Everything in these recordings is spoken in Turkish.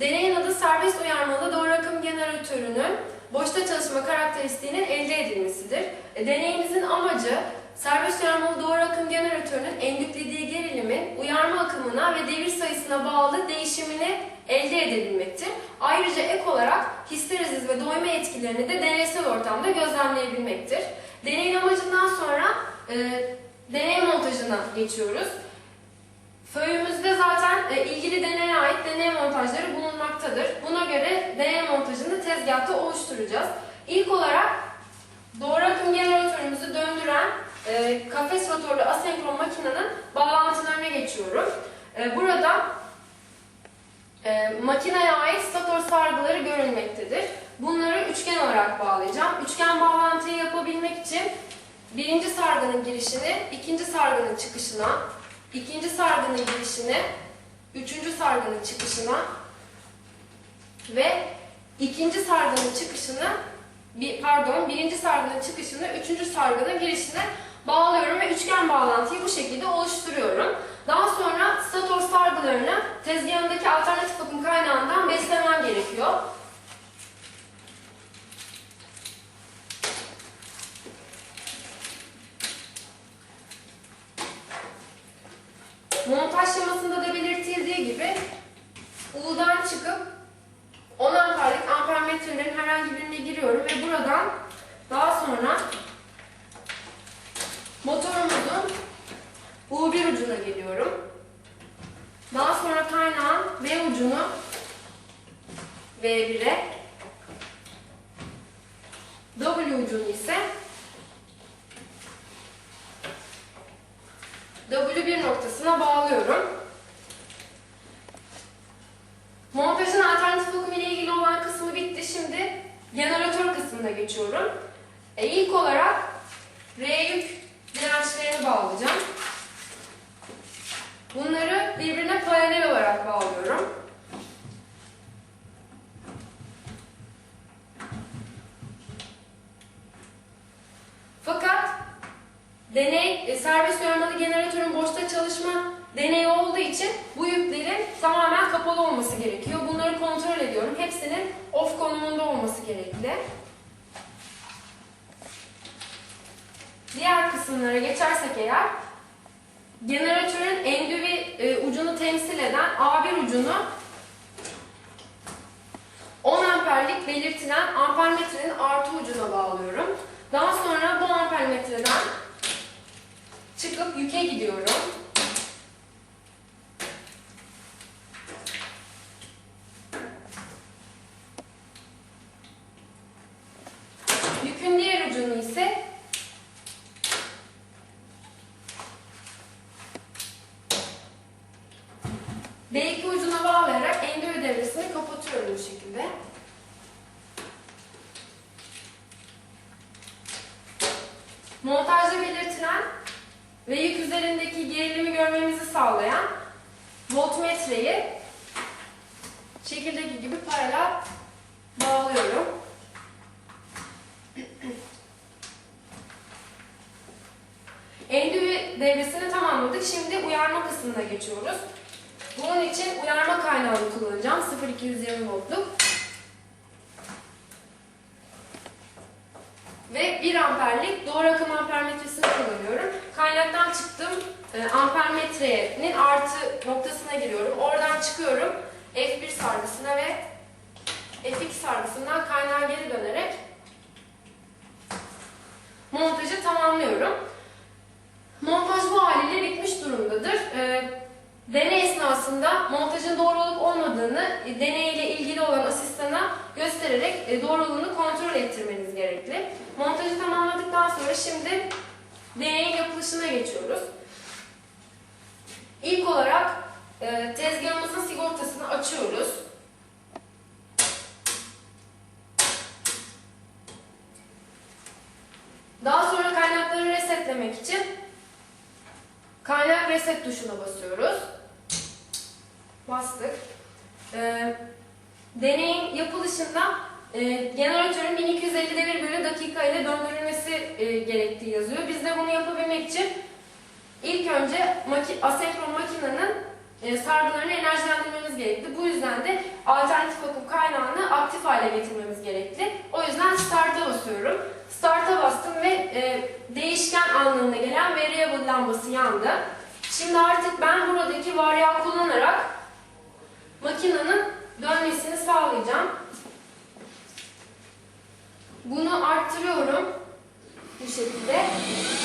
Deneyin adı serbest uyarmalı doğru akım jeneratörünün boşta çalışma karakteristiğinin elde edilmesidir. E, Deneyimizin amacı serbest uyarmalı doğru akım jeneratörünün endüklediği gerilimin uyarma akımına ve devir sayısına bağlı değişimini elde edebilmektir. Ayrıca ek olarak histerezis ve doyma etkilerini de deneysel ortamda gözlemleyebilmektir. Deneyin amacından sonra e, deney montajına geçiyoruz. Föyümüzde zaten e, ilgili deneye ait deney montajları bulunmaktadır. Buna göre deney montajını tezgahta oluşturacağız. İlk olarak doğru akım jeneratörümüzü döndüren e, kafes rotorlu asenkron makinenin bağlantılarına geçiyorum. E, burada e, makineye ait stator sargıları görülmektedir. Bunları üçgen olarak bağlayacağım. Üçgen bağlantıyı yapabilmek için birinci sargının girişini, ikinci sargının çıkışına, ikinci sargının girişini, üçüncü sargının çıkışına ve ikinci sargının çıkışını, pardon, birinci sargının çıkışını, üçüncü sargının girişine bağlıyorum ve üçgen bağlantıyı bu şekilde oluşturuyorum. Daha sonra stator sargılarını tezgahındaki alternatif akım kaynağından beslemem gerekiyor. Montaj şemasında da belirtildiği gibi U'dan çıkıp 10 amperlik ampermetrelerin herhangi birine giriyorum ve buradan daha sonra motorumuzun U1 ucuna geliyorum. Daha sonra kaynağın V ucunu V1'e W ucunu ise W1 noktasına bağlıyorum. Montajın alternatif akım ile ilgili olan kısmı bitti. Şimdi jeneratör kısmına geçiyorum. E, ilk olarak R yük dirençlerini bağlayacağım. Bunları birbirine paralel olarak bağlıyorum. Deney serbest uyarmalı jeneratörün boşta çalışma deneyi olduğu için bu yüklerin tamamen kapalı olması gerekiyor. Bunları kontrol ediyorum. Hepsinin off konumunda olması gerekli. Diğer kısımlara geçersek eğer jeneratörün endüvi e, ucunu temsil eden A1 ucunu 10 amperlik belirtilen ampermetrenin artı ucuna bağlıyorum. Daha sonra bu ampermetreden çıkıp yüke gidiyorum. Yükün diğer ucunu ise D2 ucuna bağlayarak endüvi devresini kapatıyorum bu şekilde. Montajda belirtilen ve yük üzerindeki görmemizi sağlayan voltmetreyi şekildeki gibi paralel bağlıyorum. Endüvi devresini tamamladık. Şimdi uyarma kısmına geçiyoruz. Bunun için uyarma kaynağını kullanacağım. 0220 voltluk. Ve 1 amperlik doğru akım ampermetresini kullanıyorum. Kaynaktan çıktım. E, ampermetrenin artı noktasına giriyorum. Oradan çıkıyorum. F1 sargısına ve F2 sargısından kaynağa geri dönerek montajı tamamlıyorum. Montaj bu haliyle bitmiş durumdadır. E, deney esnasında montajın doğru olup olmadığını e, deneyle ilgili olan asistana göstererek e, doğruluğunu kontrol ettirmeniz gerekli. Montajı tamamladıktan sonra şimdi deneyin yapılışına geçiyoruz. İlk olarak e, tezgahımızın sigortasını açıyoruz. Daha sonra kaynakları resetlemek için kaynak reset tuşuna basıyoruz. Bastık. Ee, deneyin yapılışında e, jeneratörün 1250 devir bölü dakika ile döndürülmesi e, gerektiği yazıyor. Biz de bunu yapabilmek için ilk önce maki, asenkron makinenin e, sargılarını enerjilendirmemiz gerekli. Bu yüzden de alternatif akım kaynağını aktif hale getirmemiz gerekli. O yüzden start'a basıyorum. Start'a bastım ve e, değişken anlamına gelen variable lambası yandı. Şimdi artık ben buradaki varyağı kullanarak makinenin dönmesini sağlayacağım. Bunu arttırıyorum bu şekilde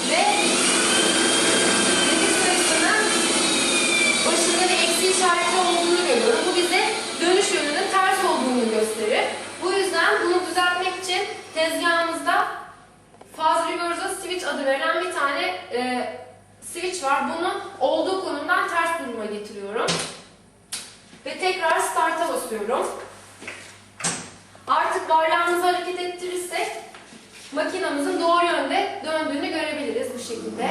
ve devir sayısının başında bir eksi işareti olduğunu görüyorum. Bu bize dönüş yönünün ters olduğunu gösterir. Bu yüzden bunu düzeltmek için tezgahımızda faz reverse switch adı verilen bir tane e, switch var. Bunu olduğu konumdan ters duruma getiriyorum. Ve tekrar start'a basıyorum. Artık bayrağımızı hareket ettirirsek makinamızın doğru yönde döndüğünü görebiliriz bu şekilde.